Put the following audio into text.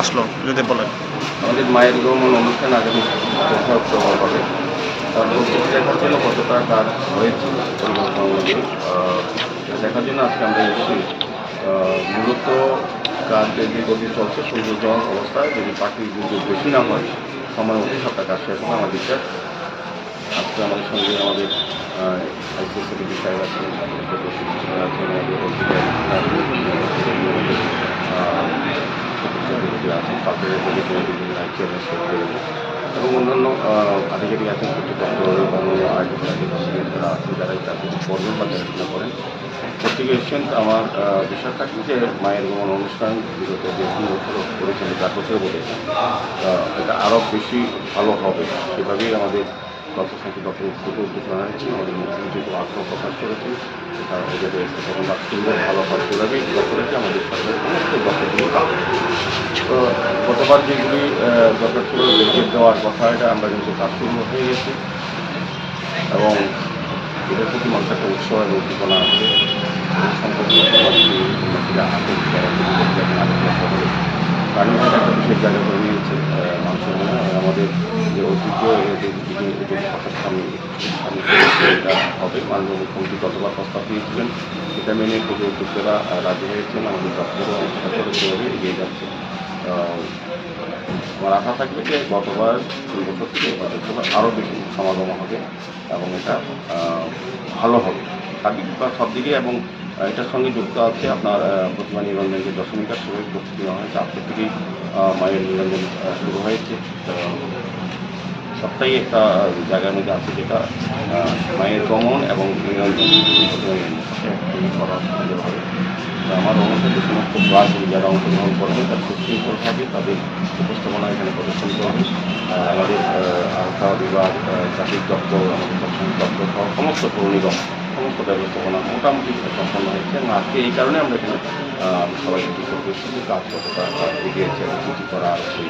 আসলো, যদি বলেন। আমাদের মায়ের গমন অনুষ্ঠান আগামী চৌঠা অক্টোবর হবে। তার প্রস্তুতি দেখার জন্য কতটা কাজ হয়েছে দেখার জন্য আজকে আমরা এসেছি। মূলত কাজের যে গতি চলছে সূর্যোজ্জ্বল অবস্থায় যদি পাখি যদি বেশি না হয়, সময় মতো সবটা কাজ শেষ হবে আমার বিশ্বাস আজকে আমাদের সঙ্গে আমাদের আইসিএসি বিষয় আছেন, আমাদের আছেন, আমাদের তাদের এবং অন্যান্য আধিকারিক আছেন, কর্তৃপক্ষ আইডি যারা আছেন যারা এই কাজটি করবেন বা দেখাশোনা করেন। প্রত্যেকে এসছেন আমার বিশ্বাস থাকবে যে মায়ের গমন অনুষ্ঠান বিগত যে তিন বছর পরিচালিত চার বছর বলে এটা আরও বেশি ভালো হবে। সেভাবেই আমাদের সাথে ডক্টর থেকে উদ্যোগ নেওয়া হয়েছে। আমাদের মুখ্যমন্ত্রী আগ্রহ প্রকাশ করেছেন। এটা যাতে ভালো সেভাবেই ডক্টরকে আমাদের সরকারের সমস্ত ডক্টরগুলো কাজ তো গতবার যেগুলি দরকার ছিল লেগে দেওয়ার কথা, এটা আমরা কিন্তু কাজ হয়ে গেছি। এবং এদের প্রতি মানুষ একটা উৎসাহ এবং উদ্দীপনা আছে। যারা একটা মানুষের আমাদের যে ঐতিহ্য হবে। মাননীয় গতবার প্রস্তাব দিয়েছিলেন, এটা মেনে পুজো উদ্যোক্তারা রাজি হয়েছেন। আমাদের দপ্তরও এগিয়ে যাচ্ছে। আমার আশা থাকবে যে গতবার, দুই বছর থেকে এবার আরও বেশি সমাগম হবে এবং এটা ভালো হবে। সার্বিক বা সব দিকে এবং এটার সঙ্গে যুক্ত আছে আপনার প্রতিমা নিরঞ্জন যে দশমিকার সবাই প্রস্তুতি নেওয়া হয়েছে আজকে থেকেই মায়ের নিরঞ্জন শুরু হয়েছে। সবটাই একটা জায়গার মধ্যে আছে যেটা মায়ের গমন এবং আমার অনুসারে যে সমস্ত ক্লাসগুলি যারা অংশগ্রহণ করবে, তার সুশৃঙ্খলভাবে তাদের উপস্থাপনা এখানে প্রদর্শিত হবে। আর আমাদের আওতা বিভাগ চাকরির দপ্তর, আমাদের প্রশাসনিক দপ্তর সহ সমস্ত পৌর সমস্ত ব্যবস্থাপনা মোটামুটি সম্পন্ন হয়েছে। এবং আজকে এই কারণে আমরা এখানে সবাই ঠিক করতে কাজ কতটা এগিয়েছে এবং কী কী করা আছে।